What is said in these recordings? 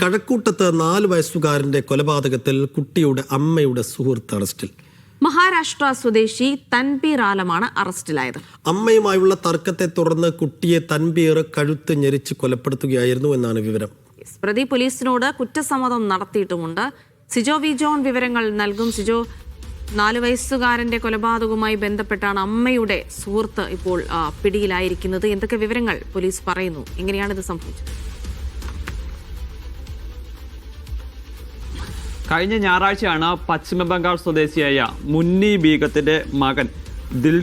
കഴക്കൂട്ടത്ത് നാല് വയസ്സുകാരന്റെ കൊലപാതകത്തിൽ കുട്ടിയുടെ അമ്മയുടെ സുഹൃത്ത് അറസ്റ്റിൽ. മഹാരാഷ്ട്ര സ്വദേശി തൻപീർ ആലമാണ് അറസ്റ്റിലായത്. അമ്മയുമായുള്ള തർക്കത്തെ തുടർന്ന് കുട്ടിയെ തൻപീർ കഴുത്ത് ഞെരിച്ച് കൊലപ്പെടുത്തുകയായിരുന്നു എന്നാണ് വിവരം. പ്രതി പോലീസിനോട് കുറ്റസമ്മതം നടത്തിയിട്ടുമുണ്ട്. സിജോ വി ജോൺ വിവരങ്ങൾ നൽകും. സിജോ നാല് വയസ്സുകാരന്റെ കൊലപാതകവുമായി ബന്ധപ്പെട്ടാണ് അമ്മയുടെ സുഹൃത്ത് ഇപ്പോൾ പിടിയിലായിരിക്കുന്നത്. എന്തൊക്കെ വിവരങ്ങൾ പോലീസ് പറയുന്നു? എങ്ങനെയാണ് ഇത് സംഭവിച്ചത്? കഴിഞ്ഞ ഞായറാഴ്ചയാണ് പശ്ചിമ ബംഗാൾ സ്വദേശിയായ മുന്നി ബീഗത്തിന്റെ മകൻ ദിൽ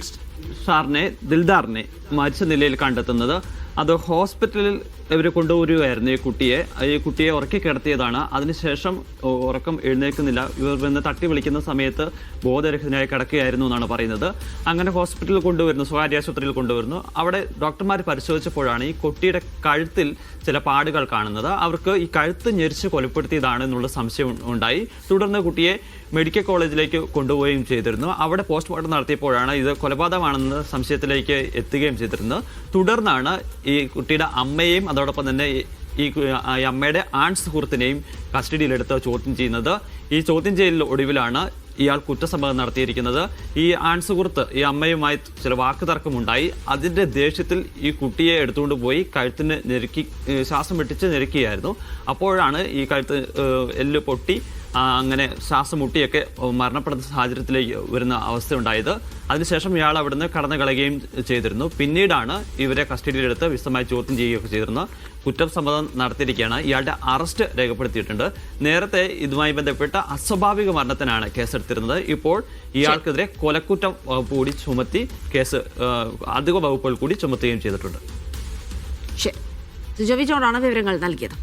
ഷാറിനെ ദിൽദാറിനെ മരിച്ച നിലയിൽ കണ്ടെത്തുന്നത്. അത് ഹോസ്പിറ്റലിൽ ഇവർ കൊണ്ടുവരികയായിരുന്നു ഈ കുട്ടിയെ. ഈ കുട്ടിയെ ഉറക്കി കിടത്തിയതാണ്. അതിനുശേഷം ഉറക്കം എഴുന്നേൽക്കുന്നില്ല. ഇവർ വന്ന് തട്ടി വിളിക്കുന്ന സമയത്ത് ബോധരഹിതനായി കിടക്കുകയായിരുന്നു എന്നാണ് പറയുന്നത്. അങ്ങനെ ഹോസ്പിറ്റലിൽ കൊണ്ടുവരുന്നു സ്വകാര്യ ആശുപത്രിയിൽ കൊണ്ടുവരുന്നു. അവിടെ ഡോക്ടർമാർ പരിശോധിച്ചപ്പോഴാണ് ഈ കുട്ടിയുടെ കഴുത്തിൽ ചില പാടുകൾ കാണുന്നത്. അവർക്ക് ഈ കഴുത്ത് ഞെരിച്ച് കൊലപ്പെടുത്തിയതാണ് എന്നുള്ള സംശയം ഉണ്ടായി. തുടർന്ന് കുട്ടിയെ മെഡിക്കൽ കോളേജിലേക്ക് കൊണ്ടുപോവുകയും ചെയ്തിരുന്നു. അവിടെ പോസ്റ്റ്മോർട്ടം നടത്തിയപ്പോഴാണ് ഇത് കൊലപാതകമാണെന്ന് സംശയത്തിലേക്ക് എത്തുകയും ചെയ്തിരുന്നത്. തുടർന്നാണ് ഈ കുട്ടിയുടെ അമ്മയെയും അതോടൊപ്പം തന്നെ ഈ- അമ്മയുടെ ആൺ സുഹൃത്തിനെയും കസ്റ്റഡിയിലെടുത്ത് ചോദ്യം ചെയ്യുന്നത്. ഈ ചോദ്യം ചെയ്യലിൽ ഒടുവിലാണ് ഇയാൾ കുറ്റസമ്മതം നടത്തിയിരിക്കുന്നത്. ഈ ആൺ സുഹൃത്ത് ഈ അമ്മയുമായി ചില വാക്കുതർക്കമുണ്ടായി. അതിന്റെ ദേഷ്യത്തിൽ ഈ കുട്ടിയെ എടുത്തുകൊണ്ട് പോയി കഴുത്തിന് ഞെരുക്കി ശ്വാസം വെട്ടിച്ച് ഞെരുക്കിയായിരുന്നു. അപ്പോഴാണ് ഈ കഴുത്ത് എല്ല് പൊട്ടി അങ്ങനെ ശ്വാസം മുട്ടിയൊക്കെ മരണപ്പെടുന്ന സാഹചര്യത്തിലേക്ക് വരുന്ന അവസ്ഥ ഉണ്ടായത് അതിനുശേഷം ഇയാൾ അവിടുന്ന് കടന്നു കളയുകയും ചെയ്തിരുന്നു. പിന്നീടാണ് ഇവരെ കസ്റ്റഡിയിലെടുത്ത് വിശദമായി ചോദ്യം ചെയ്യുകയൊക്കെ ചെയ്തിരുന്നു. കുറ്റസമ്മതം നടത്തിയിരിക്കുകയാണ്. ഇയാളുടെ അറസ്റ്റ് രേഖപ്പെടുത്തിയിട്ടുണ്ട്. നേരത്തെ ഇതുമായി ബന്ധപ്പെട്ട അസ്വാഭാവിക മരണത്തിനാണ് കേസെടുത്തിരുന്നത്. ഇപ്പോൾ ഇയാൾക്കെതിരെ കൊലക്കുറ്റം വകുപ്പ് കൂടി ചുമത്തി കേസ് അധിക വകുപ്പുകൾ കൂടി ചുമത്തുകയും ചെയ്തിട്ടുണ്ട്. ജോണാണ് വിവരങ്ങൾ നൽകിയത്.